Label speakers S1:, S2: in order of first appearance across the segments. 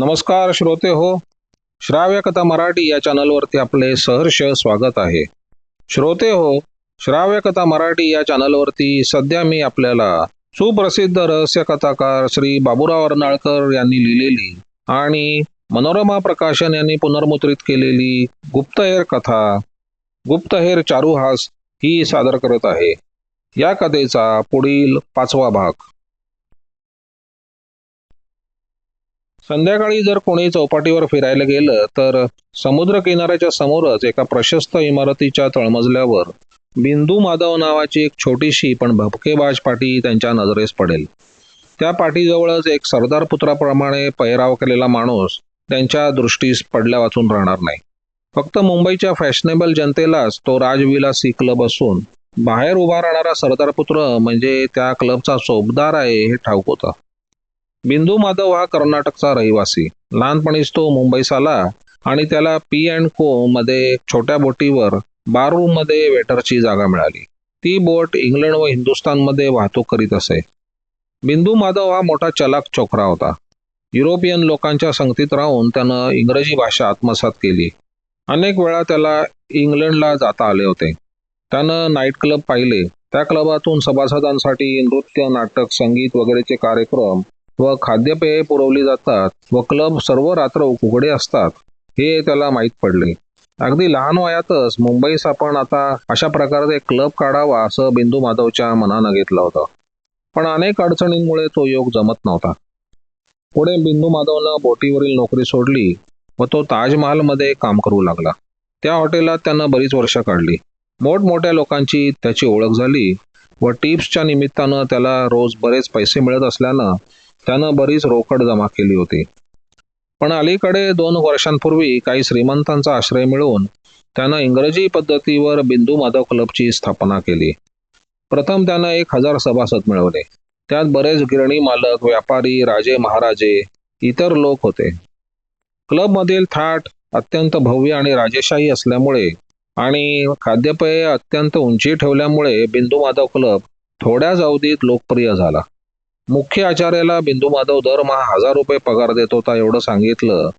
S1: नमस्कार श्रोते हो श्राव्य कथा मराठी या चॅनलवरती आपले सहर्ष स्वागत आहे. श्रोते हो श्राव्य कथा मराठी या चॅनलवरती सध्या मी आपल्याला सुप्रसिद्ध रहस्य कथाकार श्री बाबुराव अर्नाळकर यांनी लिहिलेली आणि मनोरमा प्रकाशन यांनी पुनर्मुद्रित केलेली गुप्तहेर कथा गुप्तहेर चारुहास ही सादर करत आहे. या कथेचा पुढील पाचवा भाग. संध्याकाळी जर कोणी चौपाटीवर फिरायला गेलं तर समुद्र किनाऱ्याच्या समोरच एका प्रशस्त इमारतीच्या तळमजल्यावर बिंदू माधव नावाची एक छोटीशी पण भपकेबाज पाटी त्यांच्या नजरेस पडेल. त्या पाटीजवळच एक सरदार पुत्राप्रमाणे पैराव केलेला माणूस त्यांच्या दृष्टीस पडल्या वाचून राहणार नाही. फक्त मुंबईच्या फॅशनेबल जनतेलाच तो राजविलासी क्लब असून बाहेर उभा राहणारा सरदार पुत्र म्हणजे त्या क्लबचा सोबदार आहे हे ठाऊक होतं. बिंदू माधव हा कर्नाटकचा रहिवासी. लहानपणीच तो मुंबईस आला आणि त्याला पी अँड को मध्ये छोट्या बोटीवर बार रूममध्ये वेटरची जागा मिळाली. ती बोट इंग्लंड व हिंदुस्थानमध्ये वाहतूक करीत असे. बिंदू माधव हा मोठा चलाक चोखरा होता. युरोपियन लोकांच्या संगतीत राहून त्यानं इंग्रजी भाषा आत्मसात केली. अनेक वेळा त्याला इंग्लंडला जाता आले होते. त्यानं नाईट क्लब पाहिले. त्या क्लबातून सभासदांसाठी नृत्य नाटक संगीत वगैरेचे कार्यक्रम व खाद्यपेये पुरवली जातात व क्लब सर्व रात्र उघडे असतात हे त्याला माहीत पडले. अगदी लहान वयातच मुंबईस आपण आता अशा प्रकारचा एक क्लब काढावा असं बिंदू माधवच्या मनानं घेतलं होतं. पण अनेक अडचणींमुळे तो योग जमत नव्हता. पुढे बिंदू माधवनं बोटीवरील नोकरी सोडली व तो ताजमहालमध्ये काम करू लागला. त्या हॉटेलात त्यानं बरीच वर्ष काढली. मोठमोठ्या लोकांची त्याची ओळख झाली व टिप्सच्या निमित्तानं त्याला रोज बरेच पैसे मिळत असल्यानं त्यानं बरीच रोकड जमा केली होती. पण अलीकडे दोन वर्षांपूर्वी काही श्रीमंतांचा आश्रय मिळवून त्यानं इंग्रजी पद्धतीवर बिंदू माधव क्लबची स्थापना केली. प्रथम त्यानं एक हजार सभासद मिळवले. त्यात बरेच गिरणी मालक व्यापारी राजे महाराजे इतर लोक होते. क्लबमधील थाट अत्यंत भव्य आणि राजेशाही असल्यामुळे आणि खाद्यपेय अत्यंत उंची ठेवल्यामुळे बिंदू माधव क्लब थोड्याच अवधीत लोकप्रिय झाला. मुख्य आचार्याला बिंदू माधव दरमहा हजार रुपये पगार देत होता एवढं सांगितलं.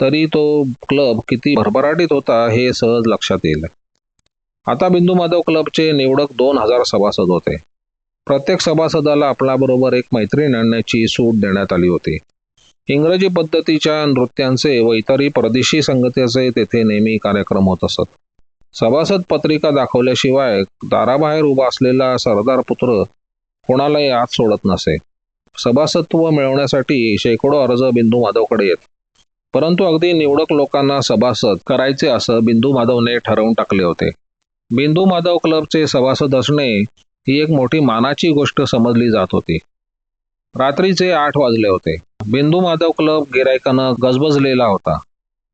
S1: तरी तो क्लब किती भरभराटीत होता हे सहज लक्षात येईल. आता बिंदू माधव क्लबचे निवडक दोन हजार सभासद होते. प्रत्येक सभासदाला आपल्याबरोबर एक मैत्रीण आणण्याची सूट देण्यात आली होती. इंग्रजी पद्धतीच्या नृत्यांचे व इतरही परदेशी संगतीचे तेथे नेहमी कार्यक्रम होत असत. सभासद पत्रिका दाखवल्याशिवाय दाराबाहेर उभा असलेला सरदार पुत्र कोणालाही आत सोडत नसे. सभासदत्व मिळवण्यासाठी शेकडो अर्ज बिंदू माधवकडे येत. परंतु अगदी निवडक लोकांना सभासद करायचे असं बिंदू माधवने ठरवून टाकले होते. बिंदू माधव क्लबचे सभासद असणे ही एक मोठी मानाची गोष्ट समजली जात होती. रात्रीचे आठ वाजले होते. बिंदू माधव क्लब गिरायकानं गजबजलेला होता.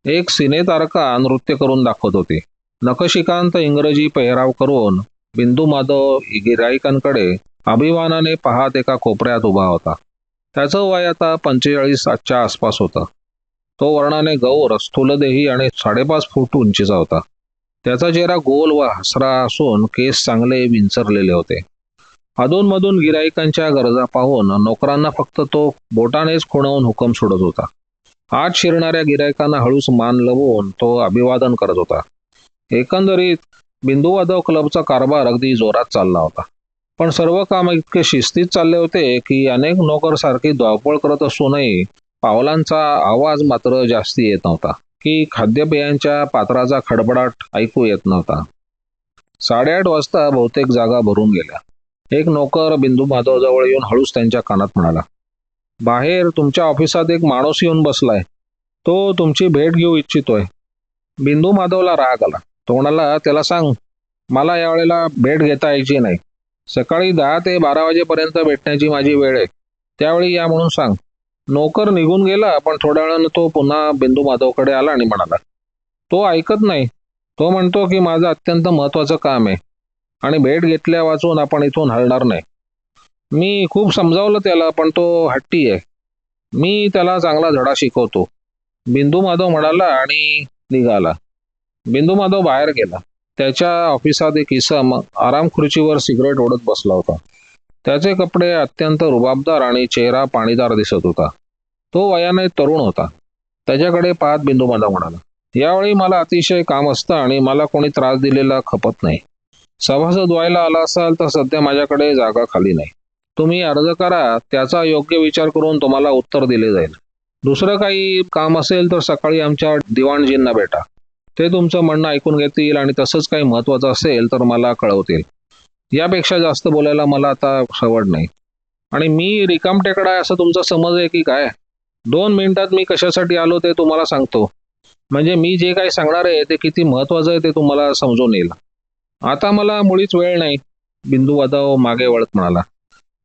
S1: एक सिने तारका नृत्य करून दाखवत होती. नखशिकांत इंग्रजी पेहराव करून बिंदू माधव गिरायकांकडे अभिमानाने पाहत एका कोपऱ्यात उभा होता. त्याचं वय आता पंचेचाळीस सातच्या आसपास होतं. तो वर्णाने गौर स्थूलदेही आणि साडेपाच फूट उंचीचा होता. त्याचा चेहरा गोल व हसरा असून केस चांगले विंचरलेले होते. अधूनमधून गिराईकांच्या गरजा पाहून नोकरांना फक्त तो बोटानेच खुणवून हुकम सोडत होता. आत शिरणाऱ्या गिरायकांना हळूच मान लवून तो अभिवादन करत होता. एकंदरीत बिंदुवादव क्लबचा कारभार अगदी जोरात चालला होता. पण सर्व काम इतके शिस्तीत चालले होते की अनेक नोकर सारखी धावपळ करत असूनही पावलांचा आवाज मात्र जास्ती येत नव्हता की खाद्यपेयांच्या पात्राचा खडबडाट ऐकू येत नव्हता. साडेआठ वाजता बहुतेक जागा भरून गेल्या. एक नोकर बिंदू माधवजवळ येऊन हळूच त्यांच्या कानात म्हणाला बाहेर तुमच्या ऑफिसात एक माणूस येऊन बसलाय. तो तुमची भेट घेऊ इच्छितोय. बिंदू माधवला राग आला. तो म्हणाला त्याला सांग मला यावेळेला भेट घेता यायची नाही. सकाळी दहा ते बारा वाजेपर्यंत भेटण्याची माझी वेळ आहे. त्यावेळी या म्हणून सांग. नोकर निघून गेला पण थोड्या वेळानं तो पुन्हा बिंदू माधवकडे आला आणि म्हणाला तो ऐकत नाही. तो म्हणतो की माझं अत्यंत महत्वाचं काम आहे आणि भेट घेतल्या वाचून आपण इथून हलणार नाही. मी खूप समजावलं त्याला पण तो हट्टी आहे. मी त्याला चांगला धडा शिकवतो. बिंदू माधव म्हणाला आणि निघाला. बिंदू माधव बाहेर गेला. त्याच्या ऑफिसात एक इसम आराम खुर्चीवर सिगरेट ओढत बसला होता. त्याचे कपडे अत्यंत रुबाबदार आणि चेहरा पाणीदार दिसत होता. तो वयाने तरुण होता. त्याच्याकडे पाहत बिंदू मला म्हणाला यावेळी मला अतिशय काम असतं आणि मला कोणी त्रास दिलेला खपत नाही. सभासद व्हायला आला असाल तर सध्या माझ्याकडे जागा खाली नाही. तुम्ही अर्ज करा त्याचा योग्य विचार करून तुम्हाला उत्तर दिले जाईल. दुसरं काही काम असेल तर सकाळी आमच्या दिवाणजींना भेटा. ते तुमचं म्हणणं ऐकून घेतील आणि तसंच काही महत्वाचं असेल तर मला कळवतील. यापेक्षा जास्त बोलायला मला आता सवड नाही. आणि मी रिकामटेकडा आहे असं तुमचा समज आहे की काय? दोन मिनिटात मी कशासाठी आलो ते तुम्हाला सांगतो. म्हणजे मी जे काही सांगणार आहे ते किती महत्वाचं आहे ते तुम्हाला समजून येईल. आता मला मुळीच वेळ नाही. बिंदू वादाव मागे वळत म्हणाला.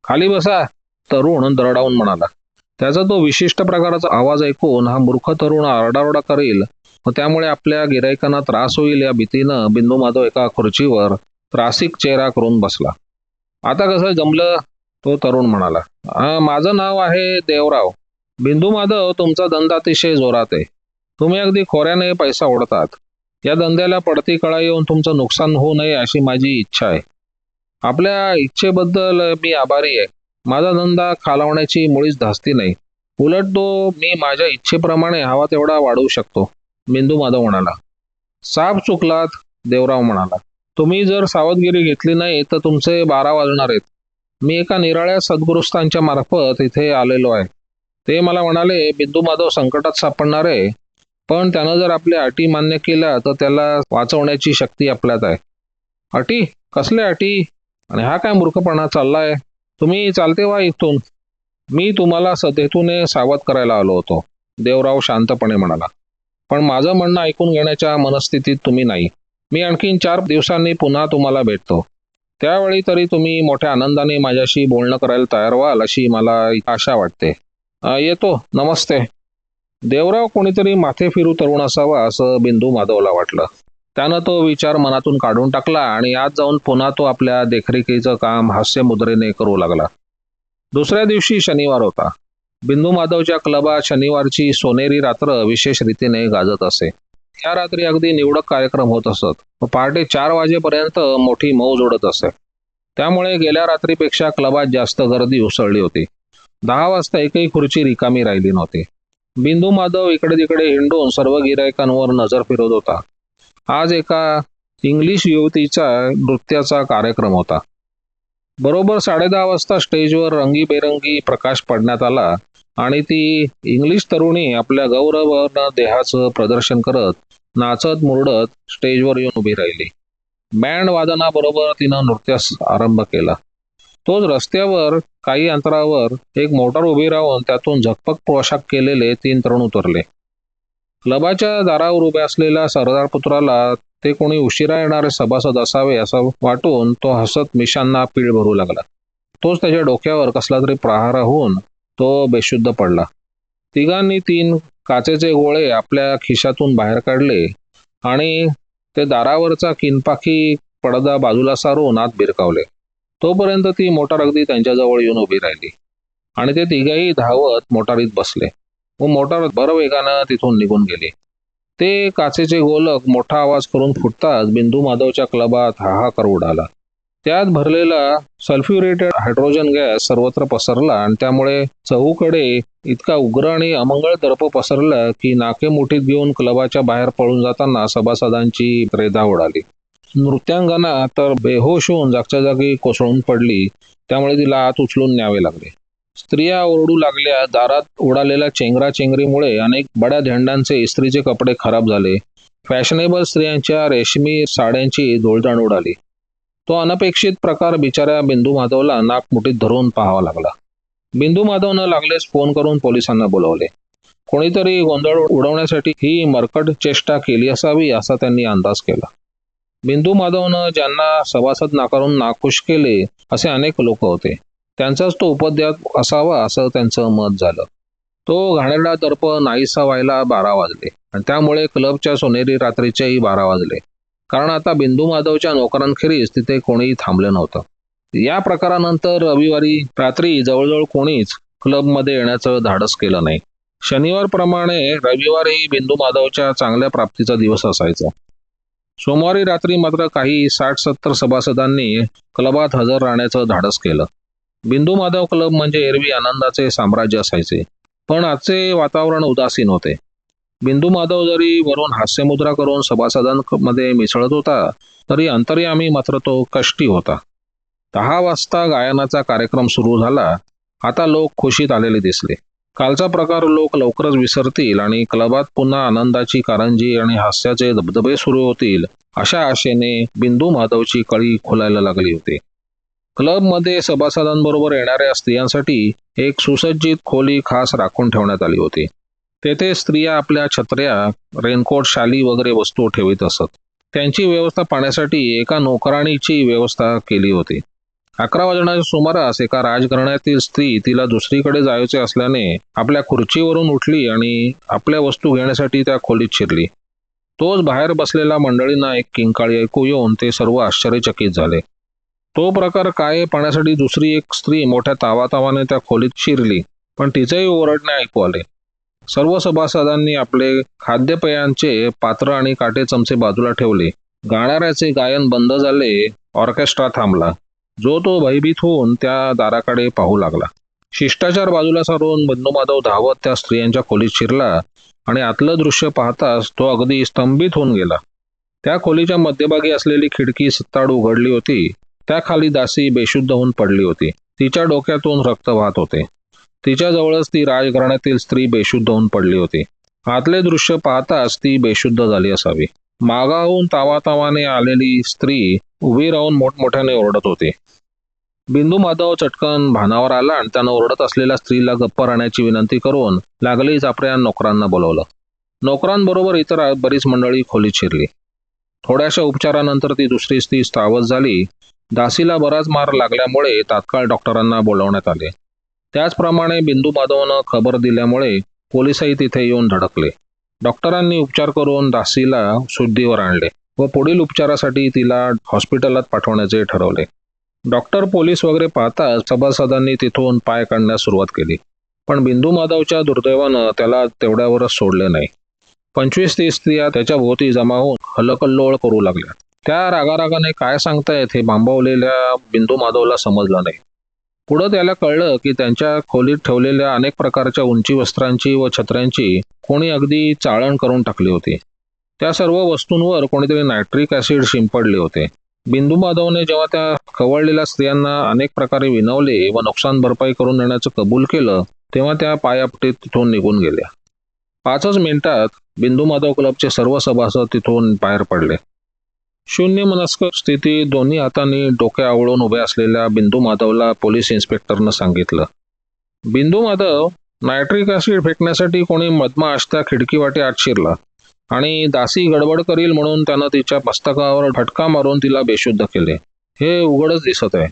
S1: खाली बसा तरुण दरडावून म्हणाला. त्याचा तो विशिष्ट प्रकाराचा आवाज ऐकून हा मूर्ख तरुण आरडाओरडा करेल व त्यामुळे आपल्या गिरायकांना त्रास होईल या भीतीनं बिंदू माधव एका खुर्चीवर त्रासिक चेहरा करून बसला. आता कसं जमलं तो तरुण म्हणाला माझं नाव आहे देवराव. बिंदू माधव तुमचा धंदा अतिशय जोरात आहे. तुम्ही अगदी खोऱ्याने पैसा ओढतात. या धंद्याला पडती कळा येऊन तुमचं नुकसान होऊ नये अशी माझी इच्छा आहे. आपल्या इच्छेबद्दल मी आभारी आहे. माझा धंदा खालावण्याची मुळीच धास्ती नाही. उलट तो मी माझ्या इच्छेप्रमाणे हवा तेवढा वाढवू शकतो. बिंदू माधव म्हणाला. साप चुकलात देवराव म्हणाला. तुम्ही जर सावधगिरी घेतली नाही तर तुमचे बारा वाजणार आहेत. मी एका निराळ्या सद्गुरुस्थांच्या मार्फत इथे आलेलो आहे. ते मला म्हणाले बिंदू माधव संकटात सापडणार आहे. पण त्यानं जर आपल्या अटी मान्य केल्या तर त्याला वाचवण्याची शक्ती आपल्यात आहे. अटी? कसल्या अटी? आणि हा काय मूर्खपणा चाललाय? तुम्ही चालते वा इथून? मी तुम्हाला सदेतूने सावध करायला आलो होतो देवराव शांतपणे म्हणाला. पण माझं म्हणणं ऐकून घेण्याच्या मनस्थितीत तुम्ही नाही. मी आणखीन चार दिवसांनी पुन्हा तुम्हाला भेटतो. त्यावेळी तरी तुम्ही मोठ्या आनंदाने माझ्याशी बोलणं करायला तयार व्हाल अशी मला आशा वाटते. येतो. नमस्ते. देवराव कोणीतरी माथे फिरू तरुण असावा असं बिंदू माधवला वाटलं. त्यानं तो विचार मनातून काढून टाकला आणि आत जाऊन पुन्हा तो आपल्या देखरेखीचं काम हास्यमुद्रेने करू लागला. दुसऱ्या दिवशी शनिवार होता. बिंदू माधवच्या क्लबात शनिवारची सोनेरी रात्र विशेष रीतीने गाजत असे. त्या रात्री अगदी निवडक कार्यक्रम होत असत. पहाटे चार वाजेपर्यंत मोठी मौज उडत असे. त्यामुळे गेल्या रात्रीपेक्षा क्लबात जास्त गर्दी उसळली होती. दहा वाजता एकही खुर्ची रिकामी राहिली नव्हती. बिंदू माधव इकडे तिकडे हिंडून सर्व गिरायकांवर नजर फिरवत होता. आज एका इंग्लिश युवतीचा नृत्याचा कार्यक्रम होता. बरोबर साडेदहा वाजता स्टेजवर रंगीबेरंगी प्रकाश पडण्यात आला. आणि ती इंग्लिश तरुणी आपल्या गौरवर्ण देहाचं प्रदर्शन करत नाचत मुरडत स्टेजवर येऊन उभी राहिली. बँड वादनाबरोबर तिनं नृत्यास आरंभ केला. तोच रस्त्यावर काही अंतरावर एक मोटार उभी राहून त्यातून झकपक पोशाख केलेले तीन तरुण उतरले. क्लबाच्या दारावर उभे असलेल्या सरदार पुत्राला ते कोणी उशिरा येणारे सभासद असावे असं वाटून तो हसत मिशांना पीळ भरू लागला. तोच त्याच्या डोक्यावर कसला तरी प्रहार होऊन तो बेशुद्ध पडला. तिघांनी तीन काचेचे गोळे आपल्या खिशातून बाहेर काढले आणि ते दारावरचा किनपाखी पडदा बाजूला सारून आत बिरकावले तोपर्यंत ती मोटार अगदी त्यांच्याजवळ येऊन उभी राहिली आणि ते तिघही धावत मोटारीत बसले व मोटार बरवेगानं तिथून निघून गेली. ते काचेचे गोलक मोठा आवाज करून फुटताच बिंदू माधवच्या क्लबात हाहाकार उडाला. त्यात भरलेला सल्फ्युरेटेड हायड्रोजन गॅस सर्वत्र पसरला आणि त्यामुळे चहूकडे इतका उग्र आणि अमंगळ दर्प पसरला की नाके मुठीत घेऊन क्लबाच्या बाहेर पळून जाताना सभासदांची रेधा उडाली. नृत्यांगना तर बेहोश होऊन जागच्या जागी कोसळून पडली. त्यामुळे तिला आत उचलून न्यावे लागले. स्त्रिया ओरडू लागल्या. दारात उडालेल्या चेंगरा चेंगरीमुळे अनेक बड्या धेंडांचे इस्त्रीचे कपडे खराब झाले. फॅशनेबल स्त्रियांच्या रेशमी साड्यांची धुळदाण उडाली. तो अनपेक्षित प्रकार बिचाऱ्या बिंदू माधवला नाकमुठीत धरून पाहावा लागला. बिंदू माधवनं लागलेच फोन करून पोलिसांना बोलवले. कोणीतरी गोंधळ उडवण्यासाठी ही मरकट चेष्टा केली असावी असा त्यांनी अंदाज केला. बिंदू माधवनं ज्यांना सभासद नाकारून नाखुश केले असे अनेक लोक होते. त्यांचाच तो उपद्यात असावा असं त्यांचं मत झालं. तो घाणेरडा दर्प नाहीसा व्हायला बारा वाजले आणि त्यामुळे क्लबच्या सोनेरी रात्रीच्याही बारा वाजले. कारण आता बिंदू माधवच्या नोकरांखेरीज तिथे कोणीही थांबलं नव्हतं. या प्रकारानंतर रविवारी रात्री जवळजवळ कोणीच क्लबमध्ये येण्याचं धाडस केलं नाही. शनिवारप्रमाणे रविवारही बिंदू माधवच्या चांगल्या प्राप्तीचा दिवस असायचा. सोमवारी रात्री मात्र काही साठ सत्तर सभासदांनी क्लबात हजर राहण्याचं धाडस केलं. बिंदू माधव क्लब म्हणजे एरवी आनंदाचे साम्राज्य असायचे. पण आजचे वातावरण उदासीन होते. बिंदू माधव जरी वरून हास्यमुद्रा करून सभासदांमध्ये मिसळत होता तरी अंतर्यामी मात्र तो कष्टी होता. दहा वाजता गायनाचा कार्यक्रम सुरू झाला. आता लोक खुशीत आलेले दिसले. कालचा प्रकार लोक लवकरच विसरतील आणि क्लबात पुन्हा आनंदाची कारंजी आणि हास्याचे धबधबे सुरू होतील अशा आशेने बिंदू माधवची कळी खुलायला लागली होती. क्लबमध्ये सभासदांबरोबर येणाऱ्या स्त्रियांसाठी एक सुसज्जित खोली खास राखून ठेवण्यात आली होती. तेथे स्त्रिया आपल्या छत्र्या रेनकोट शाली वगैरे वस्तू ठेवित असत. त्यांची व्यवस्था पाहण्यासाठी एका नोकराणीची व्यवस्था केली होती. अकरा वाजण्याच्या सुमारास एका राजघराण्यातील स्त्री तिला दुसरीकडे जायचे असल्याने आपल्या खुर्चीवरून उठली आणि आपल्या वस्तू घेण्यासाठी त्या खोलीत शिरली. तोच बाहेर बसलेल्या मंडळींना एक किंकाळी ऐकू येऊन ते सर्व आश्चर्यचकित झाले. तो प्रकार काय पाहण्यासाठी दुसरी एक स्त्री मोठ्या तावातावाने त्या खोलीत शिरली पण तिचेही ओरडणे ऐकू आले. सर्व सभासदांनी आपले खाद्यपेयांचे पात्र आणि काटे चमचे बाजूला ठेवले. गाणाऱ्याचे गायन बंद झाले ऑर्केस्ट्रा थांबला. जो तो भयभीत होऊन त्या दाराकडे पाहू लागला. शिष्टाचार बाजूला सारून बंधू माधव धावत त्या स्त्रियांच्या खोलीत शिरला आणि आतलं दृश्य पाहताच तो अगदी स्तंभित होऊन गेला. त्या खोलीच्या मध्यभागी असलेली खिडकी सत्ताड उघडली होती. त्याखाली दासी बेशुद्ध होऊन पडली होती. तिच्या डोक्यातून रक्त वाहत होते. तिच्या जवळच ती राजघराण्यातील स्त्री बेशुद्ध होऊन पडली होती. आतले दृश्य पाहताच ती बेशुद्ध झाली असावी. मागाहून तावातावाने आलेली स्त्री उभी राहून मोठमोठ्याने ओरडत होती. बिंदू माधव चटकन भानावर आला आणि त्यानं ओरडत असलेल्या स्त्रीला गप्प राहण्याची विनंती करून लागलीच आपल्या नोकरांना बोलवलं. नोकरांबरोबर इतर बरीच मंडळी खोलीत शिरली. थोड्याशा उपचारानंतर ती दुसरी स्त्री स्थावत झाली. दासीला बराच मार लागल्यामुळे तात्काळ डॉक्टरांना बोलावण्यात आले. त्याचप्रमाणे बिंदू माधवनं खबर दिल्यामुळे पोलिसही तिथे येऊन धडकले. डॉक्टरांनी उपचार करून दासीला शुद्धीवर आणले व पुढील उपचारासाठी तिला हॉस्पिटलात पाठवण्याचे ठरवले. डॉक्टर पोलीस वगैरे पाहताच सभासदांनी तिथून पाय काढण्यास सुरुवात केली. पण बिंदू माधवच्या दुर्दैवानं त्याला तेवढ्यावरच सोडले नाही. पंचवीस तीस स्त्रिया त्याच्या भोवती जमा होऊन हलकल्लोळ करू लागल्या. त्या रागारागाने काय सांगतायत हे बांबवलेल्या बिंदू माधवला समजलं नाही. पुढं त्याला कळलं की त्यांच्या खोलीत ठेवलेल्या अनेक प्रकारच्या उंची वस्त्रांची व छत्र्यांची कोणी अगदी चाळण करून टाकली होती. त्या सर्व वस्तूंवर कोणीतरी नायट्रिक ऍसिड शिंपडले होते. बिंदू माधवने जेव्हा त्या खवळलेल्या स्त्रियांना अनेक प्रकारे विनवले व नुकसान भरपाई करून देण्याचं कबूल केलं तेव्हा त्या पायापटीत तिथून निघून गेल्या. पाचच मिनिटात बिंदू माधव क्लबचे सर्व सभासद तिथून बाहेर पडले. शून्य मनस्क स्थितीत दोन्ही हातांनी डोके आवळून उभ्या असलेल्या बिंदू माधवला पोलीस इन्स्पेक्टरनं सांगितलं. बिंदू माधव नायट्रिक ऍसिड फेकण्यासाठी कोणी मधमाश त्या खिडकीवाटे आत शिरला आणि दासी गडबड करील म्हणून त्यानं तिच्या मस्तकावर फटका मारून तिला बेशुद्ध केले. हे उघडच दिसत आहे.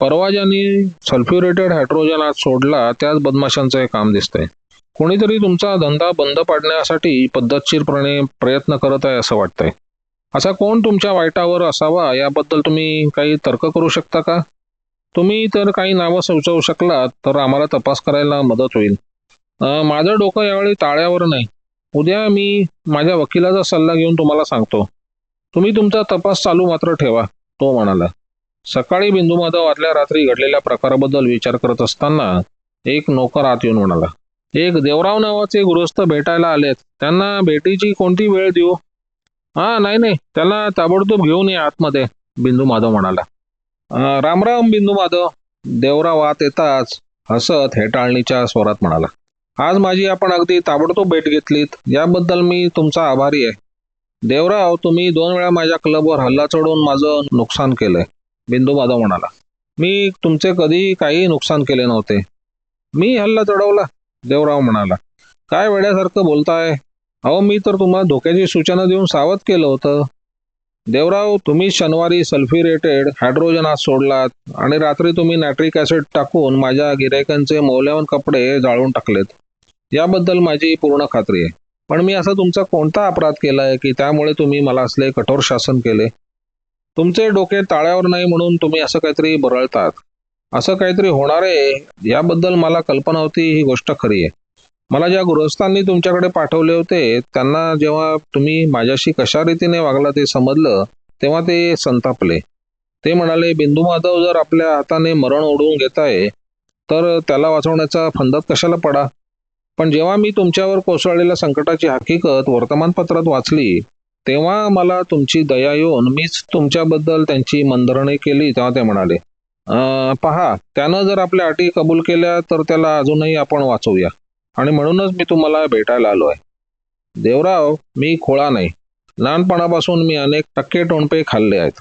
S1: परवा ज्यांनी सल्फ्युरेटेड हायड्रोजन आत सोडला त्याच बदमाशांचं हे काम दिसतंय. कोणीतरी तुमचा धंदा बंद पाडण्यासाठी पद्धतशीरपणे प्रयत्न करत आहे असं वाटतंय. असा कोण तुमच्या वाईटावर असावा याबद्दल तुम्ही काही तर्क करू शकता का? तुम्ही तर काही नावं सुचवू शकलात तर आम्हाला तपास करायला मदत होईल. माझं डोकं यावेळी ताळ्यावर नाही. उद्या मी माझ्या वकिलाचा सल्ला घेऊन तुम्हाला सांगतो. तुम्ही तुमचा तपास चालू मात्र ठेवा तो म्हणाला. सकाळी बिंदू माधव आदल्या रात्री घडलेल्या प्रकाराबद्दल विचार करत असताना एक नोकर आत येऊन म्हणाला एक देवराव नावाचे गृहस्थ भेटायला आलेत. त्यांना भेटीची कोणती वेळ देऊ? हा नाही नाही. त्याला ताबडतोब घेऊन ये आतमध्ये बिंदू माधव म्हणाला. रामराम बिंदू माधव. देवराव आत येताच हसत हेटाळणीच्या स्वरात म्हणाला. आज माझी आपण अगदी ताबडतोब भेट घेतलीत. याबद्दल मी तुमचा आभारी आहे. देवराव तुम्ही दोन वेळा माझ्या क्लबवर हल्ला चढवून माझं नुकसान केलंय. बिंदू माधव म्हणाला. मी तुमचे कधी काही नुकसान केले नव्हते. मी हल्ला चढवला देवराव म्हणाला. काय वेड्यासारखं बोलताय? अहो मी तर तुम्हाला धोक्याची सूचना देऊन सावध केलं होतं. देवराव तुम्ही शनिवारी सल्फ्युरेटेड हायड्रोजन आज सोडलात आणि रात्री तुम्ही नायट्रिक ऍसिड टाकून माझ्या गिरायकांचे मौल्यवान कपडे जाळून टाकलेत. याबद्दल माझी पूर्ण खात्री आहे. पण मी असा तुमचा कोणता अपराध केलाय की त्यामुळे तुम्ही मला असले कठोर शासन केले? तुमचे डोके ताळ्यावर नाही म्हणून तुम्ही असं काहीतरी बरळतात. असं काहीतरी होणार आहे याबद्दल मला कल्पना होती ही गोष्ट खरी आहे. मला ज्या गृहस्थांनी तुमच्याकडे पाठवले होते त्यांना जेव्हा तुम्ही माझ्याशी कशा रीतीने वागला ते समजलं तेव्हा ते संतापले. ते म्हणाले बिंदू माधव जर आपल्या हाताने मरण ओढवून घेत आहे तर त्याला वाचवण्याचा फंदात कशाला पडा? पण जेव्हा मी तुमच्यावर कोसळलेल्या संकटाची हकीकत वर्तमानपत्रात वाचली तेव्हा मला तुमची दया येऊन मीच तुमच्याबद्दल त्यांची मंदरणे केली तेव्हा ते म्हणाले. पहा त्यानं जर आपल्या अटी कबूल केल्या तर त्याला अजूनही आपण वाचवूया. आणि म्हणूनच मी तुम्हाला भेटायला आलो आहे देवराव मी खोळा नाही. लहानपणापासून मी अनेक टक्के टोणपे खाल्ले आहेत.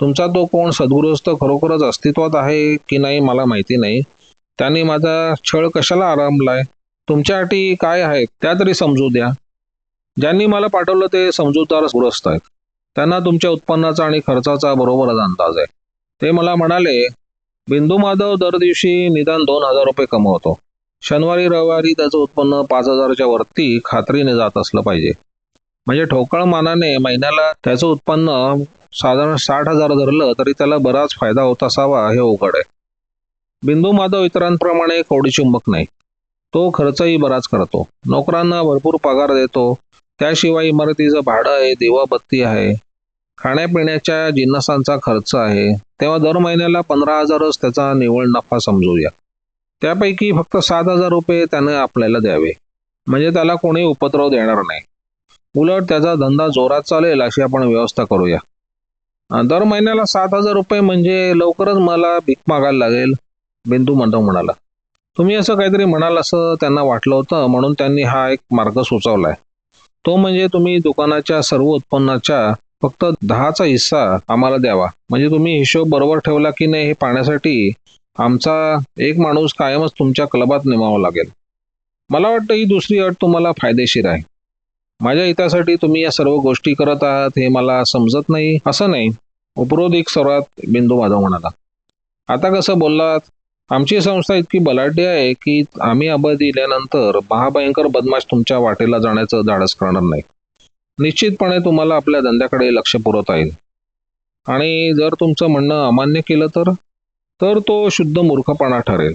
S1: तुमचा तो कोण सद्गुरुस्त खरोखरच अस्तित्वात आहे की नाही मला माहिती नाही. त्यांनी माझा छळ कशाला आरंभलाय? तुमच्या अटी काय आहेत त्या तरी समजू द्या. ज्यांनी मला पाठवलं ते समजूतदार गुरस्त आहेत. त्यांना तुमच्या उत्पन्नाचा आणि खर्चाचा बरोबरच अंदाज आहे. ते मला म्हणाले बिंदू माधव दर दिवशी निदान दोन हजार रुपये कमवतो. शनिवारी रविवारी त्याचं उत्पन्न पाच हजाराच्या वरती खात्रीने जात असलं पाहिजे. म्हणजे ठोकळ मानाने महिन्याला त्याचं उत्पन्न साधारण साठ हजार धरलं तरी त्याला बराच फायदा होत असावा हे उघड आहे. बिंदू माधव इतरांप्रमाणे कोडी चुंबक नाही. तो खर्चही बराच करतो. नोकरांना भरपूर पगार देतो. त्याशिवाय इमारतीचं भाडं आहे दिवाबत्ती आहे. खाण्यापिण्याच्या जिन्नसांचा खर्च आहे. तेव्हा दर महिन्याला पंधरा हजारच त्याचा निव्वळ नफा समजूया. त्यापैकी फक्त सात हजार रुपये त्यानं आपल्याला द्यावे. म्हणजे त्याला कोणी उपद्रव देणार नाही. उलट त्याचा धंदा जोरात चालेल अशी आपण व्यवस्था करूया. दर महिन्याला सात हजार रुपये म्हणजे लवकरच मला भीक मागायला लागेल बिंदू मंडव म्हणाला. तुम्ही असं काहीतरी म्हणाल असं त्यांना वाटलं होतं म्हणून त्यांनी हा एक मार्ग सुचवलाय. तो म्हणजे तुम्ही दुकानाच्या सर्व उत्पन्नाच्या फक्त दहाचा हिस्सा आम्हाला द्यावा. म्हणजे तुम्ही हिशोब बरोबर ठेवला की नाही हे पाहण्यासाठी आमचा एक माणूस कायमच तुमच्या क्लबात नेमावा लागेल. मला वाटतं ही दुसरी अट तुम्हाला फायदेशीर आहे. माझ्या हितासाठी तुम्ही या सर्व गोष्टी करत आहात हे मला समजत नाही. असं नाही. उपरोधिक सर्वात बिंदू माधव म्हणाला. आता कसं बोललात? आमची संस्था इतकी बलाढ्य आहे की आम्ही अभय दिल्यानंतर महाभयंकर बदमाश तुमच्या वाटेला जाण्याचं धाडस करणार नाही. निश्चितपणे तुम्हाला आपल्या धंद्याकडे लक्ष पुरवता येईल. आणि जर तुमचं म्हणणं अमान्य केलं तर? तर तो शुद्ध मूर्खपणा ठरेल.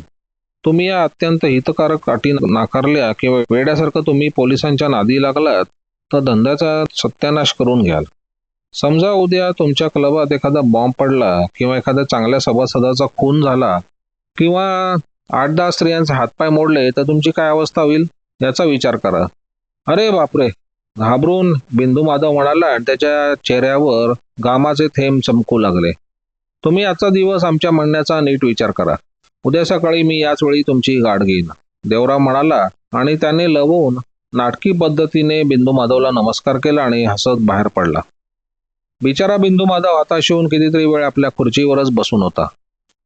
S1: तुम्ही या अत्यंत हितकारक अटी नाकारल्या किंवा वेड्यासारखं तुम्ही पोलिसांच्या नादी लागलात तर धंद्याचा सत्यानाश करून घ्याल. समजा उद्या तुमच्या क्लबात एखादा बॉम्ब पडला किंवा एखाद्या चांगल्या सभासदाचा खून झाला किंवा आठ दहा स्त्रियांचे हातपाय मोडले तर तुमची काय अवस्था होईल? याचा विचार करा. अरे बापरे! घाबरून बिंदू माधव म्हणाला त्याच्या चेहऱ्यावर घामाचे थेंब चमकू लागले. तुम्ही आजचा दिवस आमच्या म्हणण्याचा नीट विचार करा. उद्या सकाळी मी याच वेळी तुमची गाठ घेईन. देवराव म्हणाला आणि त्याने लवून नाटकी पद्धतीने बिंदू माधवला नमस्कार केला आणि हसत बाहेर पडला. बिचारा बिंदू माधव हाताशी शिवून कितीतरी वेळ आपल्या खुर्चीवरच बसून होता.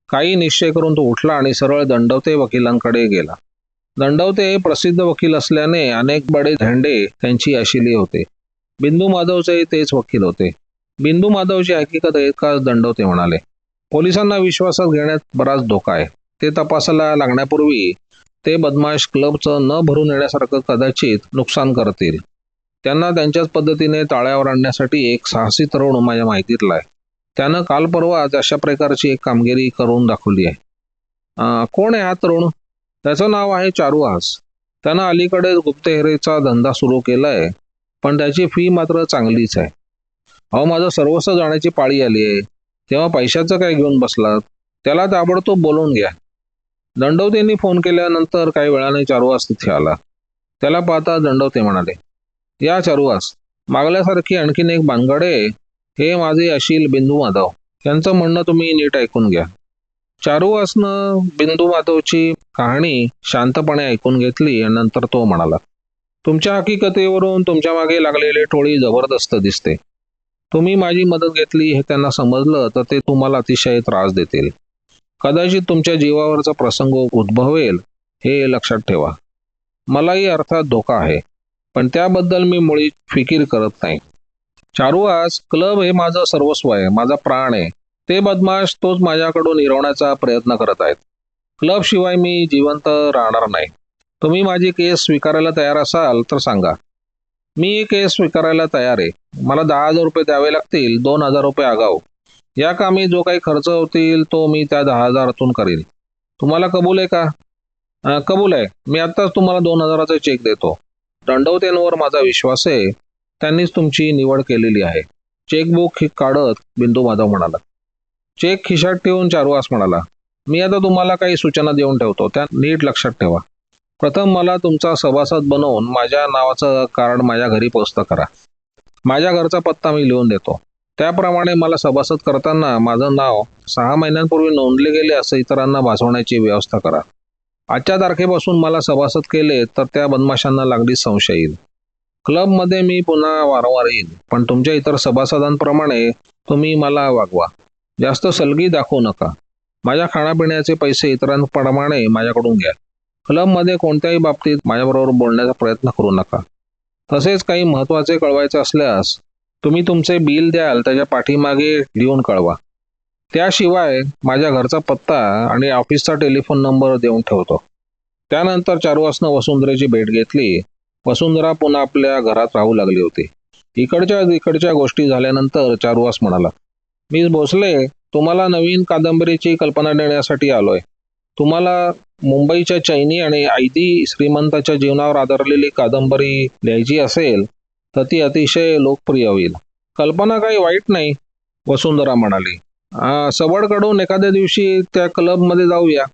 S1: काही निश्चय करून तो उठला आणि सरळ दंडवते वकिलांकडे गेला. दंडवते हे प्रसिद्ध वकील असल्याने अनेक बडे धंडे त्यांची अशिली होते. बिंदू माधवचे तेच वकील होते. बिंदू माधवची हकीकत एकाच दंडवते म्हणाले. पोलिसांना विश्वासात घेण्यात बराच धोका आहे. ते तपासायला लागण्यापूर्वी ते बदमाश क्लबचं न भरून येण्यासारखं कदाचित नुकसान करतील. त्यांना त्यांच्याच पद्धतीने ताळ्यावर आणण्यासाठी एक साहसी तरुण माझ्या माहितीतला आहे. त्यानं काल परवाच अशा प्रकारची एक कामगिरी करून दाखवली आहे. कोण आहे हा तरुण? त्याचं नाव आहे चारुहास त्यानं अलीकडेच गुप्तहेरेचा धंदा सुरू केलाय पण त्याची फी मात्र चांगलीच आहे. अहो माझं सर्वस्व जाण्याची पाळी आली आहे. तेव्हा पैशाचं काय घेऊन बसलात? त्याला ताबडतोब बोलवून घ्या. दंडवतेंनी फोन केल्यानंतर काही वेळाने चारुवास तिथे आला. त्याला पाहता दंडवते म्हणाले या चारुवास मागल्यासारखी आणखीन एक बांगडे हे माझे अशील बिंदू माधव. यांचं म्हणणं तुम्ही नीट ऐकून घ्या. चारुवासनं बिंदू माधवची कहाणी शांतपणे ऐकून घेतली आणि नंतर तो म्हणाला तुमच्या हकीकतेवरून तुमच्या मागे लागलेली टोळी जबरदस्त दिसते. तुम्ही माझी मदत घेतली हे त्यांना समजलं तर ते तुम्हाला अतिशय त्रास देतील. कदाचित तुमच्या जीवावरचा प्रसंग उद्भवेल हे लक्षात ठेवा. मलाही अर्थात धोका आहे पण त्याबद्दल मी मुळी फिकीर करत नाही. चारुआस क्लब हे माझं सर्वस्व आहे माझा प्राण आहे. ते बदमाश तोच माझ्याकडून हिरवण्याचा प्रयत्न करत आहेत. क्लब शिवाय मी जिवंत राहणार नाही. तुम्ही माझी केस स्वीकारायला तयार असाल तर सांगा. मी केस स्वीकारायला तयार आहे. मला दहा हजार रुपये द्यावे लागतील दोन हजार रुपये आगाऊ. या कामी जो काही खर्च होतील तो मी त्या दहा हजारातून करेन. तुम्हाला कबूल आहे का? कबूल आहे. मी आत्ताच तुम्हाला दोन हजाराचा चेक देतो. दंडवतेंवर माझा विश्वास आहे. त्यांनीच तुमची निवड केलेली आहे. चेकबुक काढत बिंदू माधव म्हणाला. चेक खिशात ठेवून चारुवास म्हणाला मी आता तुम्हाला काही सूचना देऊन ठेवतो. त्या नीट लक्षात ठेवा. प्रथम मला तुमचा सभासद बनवून माझ्या नावाचं कार्ड माझ्या घरी पोस्ट करा. माझ्या घरचा पत्ता मी लिहून देतो. त्याप्रमाणे मला सभासद करताना माझं नाव सहा महिन्यांपूर्वी नोंदले गेले असं इतरांना भासवण्याची व्यवस्था करा. आजच्या तारखेपासून मला सभासद केले तर त्या बदमाशांना लागली संशय येईल. क्लबमध्ये मी पुन्हा वारंवार येईल पण तुमच्या इतर सभासदांप्रमाणे तुम्ही मला वागवा. जास्त सलगी दाखवू नका. माझ्या खाण्यापिण्याचे पैसे इतरांप्रमाणे माझ्याकडून घ्या. क्लबमध्ये कोणत्याही बाबतीत माझ्याबरोबर बोलण्याचा प्रयत्न करू नका. तसेच काही महत्त्वाचे कळवायचे असल्यास तुम्ही तुमचे बिल द्याल त्याच्या पाठीमागे लिहून कळवा. त्याशिवाय माझ्या घरचा पत्ता आणि ऑफिसचा टेलिफोन नंबर देऊन ठेवतो. त्यानंतर चारुवासनं वसुंधरेची भेट घेतली. वसुंधरा पुन्हा आपल्या घरात राहू लागली होती. इकडच्या इकडच्या गोष्टी झाल्यानंतर चारुवास म्हणाला मी भोसले तुम्हाला नवीन कादंबरीची कल्पना देण्यासाठी आलोय. तुम्हाला मुंबईच्या चैनी आणि आयदी श्रीमंताच्या जीवनावर आधारलेली कादंबरी लिहायची असेल तर ती अतिशय लोकप्रिय होईल. कल्पना काही वाईट नाही वसुंधरा म्हणाली. सवड सवडकडून एखाद्या दिवशी त्या क्लबमध्ये जाऊया.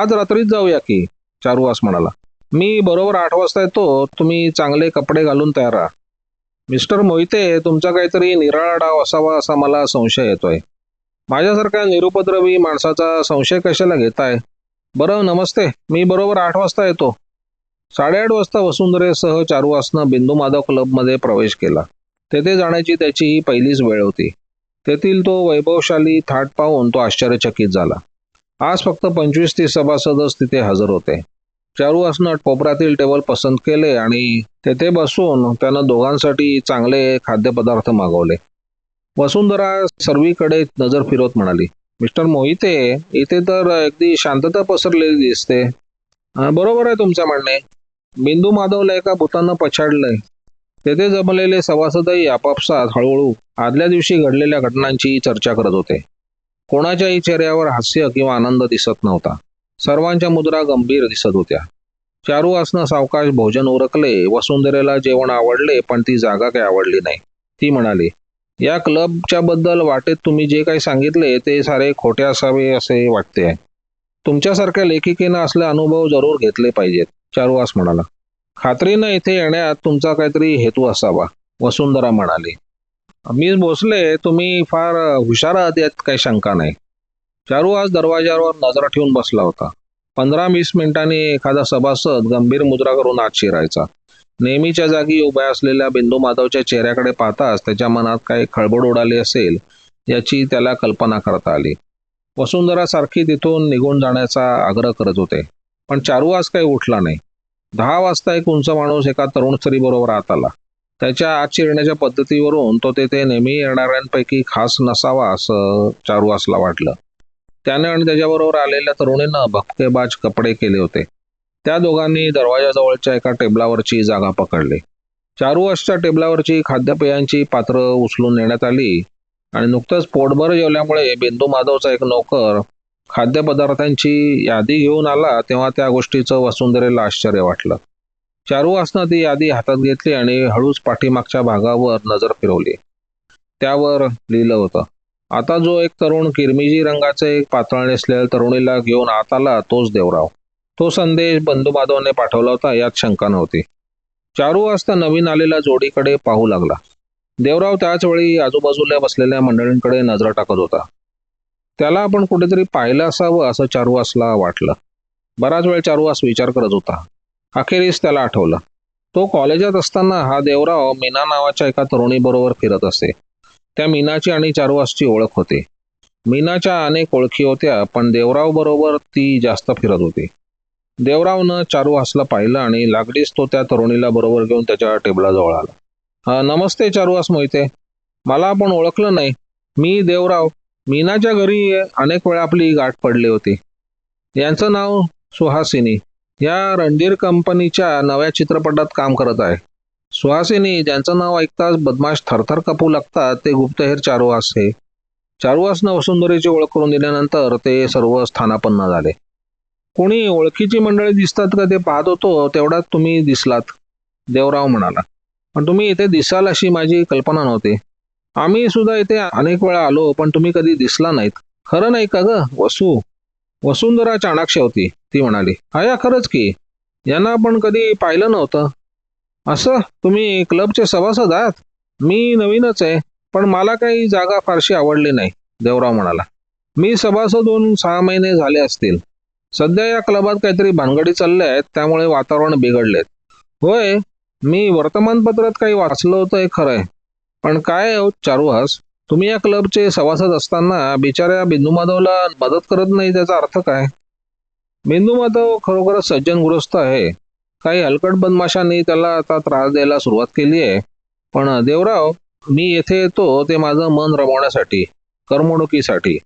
S1: आज रात्रीच जाऊया की चारुवास म्हणाला. मी बरोबर आठ वाजता येतो तुम्ही चांगले कपडे घालून तयार राहा. मिस्टर मोहिते तुमचा काहीतरी निराळा डाव असावा असा मला संशय येतोय. माझ्यासारख्या निरुपद्रवी माणसाचा संशय कशाला घेताय? बरं नमस्ते. मी बरोबर आठ वाजता येतो. साडेआठ वाजता वसुंधरेसह चारुवासनं बिंदू माधव क्लबमध्ये प्रवेश केला. तेथे जाण्याची त्याची ही पहिलीच वेळ होती. तेथील तो वैभवशाली थाट पाहून तो आश्चर्यचकित झाला. आज फक्त पंचवीस तीस सभासदच तिथे हजर होते. चारुवासनं कोपऱ्यातील टेबल पसंत केले आणि तेथे बसून त्यानं दोघांसाठी चांगले खाद्यपदार्थ मागवले. वसुंधरा सर्वीकडे नजर फिरवत म्हणाली मिस्टर मोहिते इथे तर अगदी शांतता पसरलेली दिसते. बरोबर आहे तुमचं म्हणणे. बिंदू माधवला एका भूतानं पछाडलंय. तेथे जमलेले सभासदही आपापसात हळूहळू आदल्या दिवशी घडलेल्या घटनांची चर्चा करत होते. कोणाच्याही चेहऱ्यावर हास्य किंवा आनंद दिसत नव्हता. सर्वांच्या मुद्रा गंभीर दिसत होत्या. चारू आसनं सावकाश भोजन उरकले वसुंधरेला जेवण आवडले पण ती जागा काही आवडली नाही. ती म्हणाली या क्लबच्या बद्दल वाटेत तुम्ही जे काही सांगितले ते सारे खोटे असावे असे वाटते. तुमच्यासारख्या लेखिकेनं असले अनुभव जरूर घेतले पाहिजेत चारुवास म्हणाला. खात्रीनं इथे येण्यात तुमचा काहीतरी हेतू असावा वसुंधरा म्हणाली. मी भोसले तुम्ही फार हुशार आहात यात काही शंका नाही. चारू आज दरवाजावर नजर ठेवून बसला होता. पंधरा वीस मिनिटांनी एखादा सभासद गंभीर मुद्रा करून आत शिरायचा. नेहमीच्या जागी उभ्या असलेल्या बिंदू माधवच्या चेहऱ्याकडे पाहताच त्याच्या मनात काही खळबळ उडाली असेल याची त्याला कल्पना करता आली. वसुंधरा सारखी तिथून निघून जाण्याचा आग्रह करत होते. पण चारू आज काही उठला नाही. दहा वाजता एक उंच माणूस एका तरुण स्त्रीबरोबर आत आला. त्याच्या आत शिरण्याच्या पद्धतीवरून तो तेथे नेहमी येणाऱ्यांपैकी खास नसावा असं चारुवासला वाटलं. त्याने आणि त्याच्याबरोबर आलेल्या तरुणीनं भपकेबाज कपडे केले होते. त्या दोघांनी दरवाजाजवळच्या एका टेबलावरची जागा पकडली. चारुवासच्या टेबलावरची खाद्यपेयांची पात्र उचलून नेण्यात आली आणि नुकतंच पोटभर जेवल्यामुळे बिंदू माधवचा एक नोकर खाद्यपदार्थांची यादी घेऊन आला तेव्हा त्या गोष्टीचं वसुंधरेला आश्चर्य वाटलं. चारू चारुवासनं ती यादी हातात घेतली आणि हळूच पाठीमागच्या भागावर नजर फिरवली. त्यावर लिहिलं होतं आता जो एक तरुण किरमिजी रंगाचे एक पातळ नेसलेल्या तरुणीला घेऊन आत आला तोच देवराव. तो संदेश बंधुमाधवने पाठवला होता यात शंका नव्हती. चारू वाजता नवीन आलेल्या जोडीकडे पाहू लागला. देवराव त्याच वेळी आजूबाजूला बसलेल्या मंडळींकडे नजर टाकत होता. त्याला आपण कुठेतरी पाहिलं असावं असं चारुवासला वाटलं. बराच वेळ चारुवास विचार करत होता. अखेरीस त्याला आठवलं. तो कॉलेजात असताना हा देवराव मीना नावाच्या एका तरुणीबरोबर फिरत असे. त्या मीनाची आणि चारुवासची ओळख होती. मीनाच्या अनेक ओळखी होत्या पण देवराव बरोबर ती जास्त फिरत होती. देवरावनं चारुवासला पाहिलं आणि लागलीच तो त्या तरुणीला बरोबर घेऊन त्याच्या टेबलाजवळ आला. नमस्ते चारुवास मोहिते. मला आपण ओळखलं नाही. मी देवराव. मीनाच्या घरी अनेक वेळा आपली गाठ पडली होती. यांचं नाव सुहासिनी. या रणधीर कंपनीच्या नव्या चित्रपटात काम करत आहे. सुहासिनी ज्यांचं नाव ऐकताच बदमाश थरथर कापू लागतात ते गुप्तहेर चारुहास हे. चारुहासनं वसुंधरीची ओळख करून दिल्यानंतर ते सर्व स्थानापन्न झाले. कोणी ओळखीची मंडळी दिसतात का ते पाहत होतो तेवढाच तुम्ही दिसलात. देवराव म्हणाला. पण तुम्ही इथे दिसाल अशी माझी कल्पना नव्हती. आम्ही सुद्धा इथे अनेक वेळा आलो पण तुम्ही कधी दिसला नाहीत. खरं नाही का ग? वसू. वसुंधरा चाणाक्ष होती ती म्हणाली. आया खरंच की. यांना आपण कधी पाहिलं नव्हतं. असं? तुम्ही क्लबचे सभासद आहात? मी नवीनच आहे पण मला काही जागा फारशी आवडली नाही देवराव म्हणाला. मी सभासद होऊन सहा महिने झाले असतील. सध्या या क्लबात काहीतरी भानगडी चालल्या आहेत त्यामुळे वातावरण बिघडलेत होय मी वर्तमानपत्रात काही वाचलं होतं हे खरं आहे पण काय हो चारुहास तुम्ही या क्लबचे सभासद असताना बिचाऱ्या बिंदू माधवला मदत करत नाही त्याचा अर्थ काय? बिंदू माधव खरोखरच सज्जनग्रस्त आहे. काही हलकट बदमाशांनी त्याला आता त्रास द्यायला सुरुवात केली आहे. पण देवराव मी येथे येतो ते माझं मन रमवण्यासाठी करमणुकीसाठी.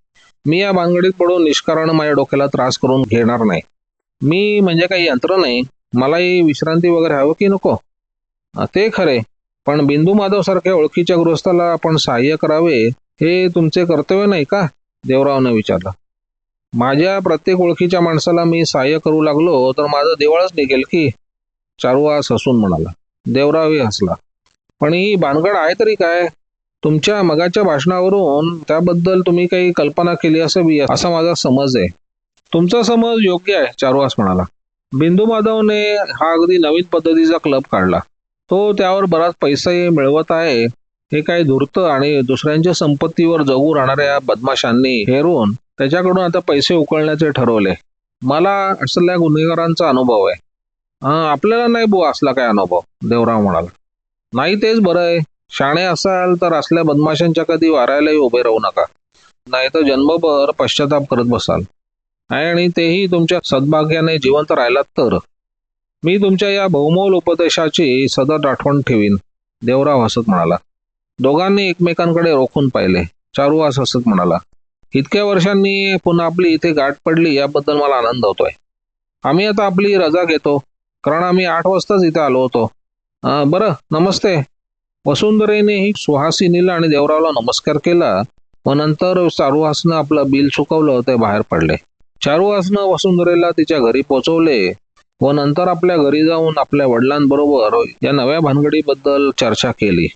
S1: मी या बांगडीत पडून निष्कारण माझ्या डोक्याला त्रास करून घेणार नाही. मी म्हणजे काही यंत्र नाही. मलाही विश्रांती वगैरे हवं की नको? ते खरे. पण बिंदू माधव सारख्या ओळखीच्या गृहस्थाला आपण सहाय्य करावे हे तुमचे कर्तव्य नाही का? देवरावनं विचारलं. माझ्या प्रत्येक ओळखीच्या माणसाला मी सहाय्य करू लागलो तर माझं देवळच निघेल की? चारुआ हसून म्हणाला. देवरावही हसला. पण ही भानगड आहे तरी काय? तुमच्या मगाच्या भाषणावरून त्याबद्दल तुम्ही काही कल्पना केली असावी असा माझा समज आहे. तुमचा समज योग्य आहे चारुहास म्हणाला. बिंदू माधवने हा अगदी नवीन पद्धतीचा क्लब काढला. तो त्यावर बराच पैसाही मिळवत आहे. हे काही धूर्त आणि दुसऱ्यांच्या संपत्तीवर जगू राहणाऱ्या बदमाशांनी हेरून त्याच्याकडून आता पैसे उकळण्याचे ठरवले. मला असल्या गुन्हेगारांचा अनुभव आहे. आपल्याला नाही बुवा असला काय अनुभव देवराव म्हणाला. नाही तेच बरं आहे. शाणे असाल तर असल्या बदमाशांच्या कधी वारायलाही उभे राहू नका. नाही तर जन्मभर पश्चाताप करत बसाल. आणि तेही तुमच्या सद्भाग्याने जिवंत राहिलात तर. मी तुमच्या या बहुमोल उपदेशाची सदर आठवण ठेवीन देवराव हसत म्हणाला. दोघांनी एकमेकांकडे रोखून पाहिले चारुवास हसत म्हणाला. इतक्या वर्षांनी पुन्हा आपली इथे गाठ पडली याबद्दल मला आनंद होतोय. आम्ही आता आपली रजा घेतो कारण आम्ही आठ वाजताच इथे आलो होतो. बरं नमस्ते. वसुंधरेनेही सुहासिनीला आणि देवरावला नमस्कार केला. व नंतर चारुहासनं आपलं बिल चुकवलं ते बाहेर पडले. चारुहासनं वसुंधरेला तिच्या घरी पोचवले. व नंतर आपल्या घरी जाऊन आपल्या वडिलांबरोबर या नव्या भानगडीबद्दल चर्चा केली.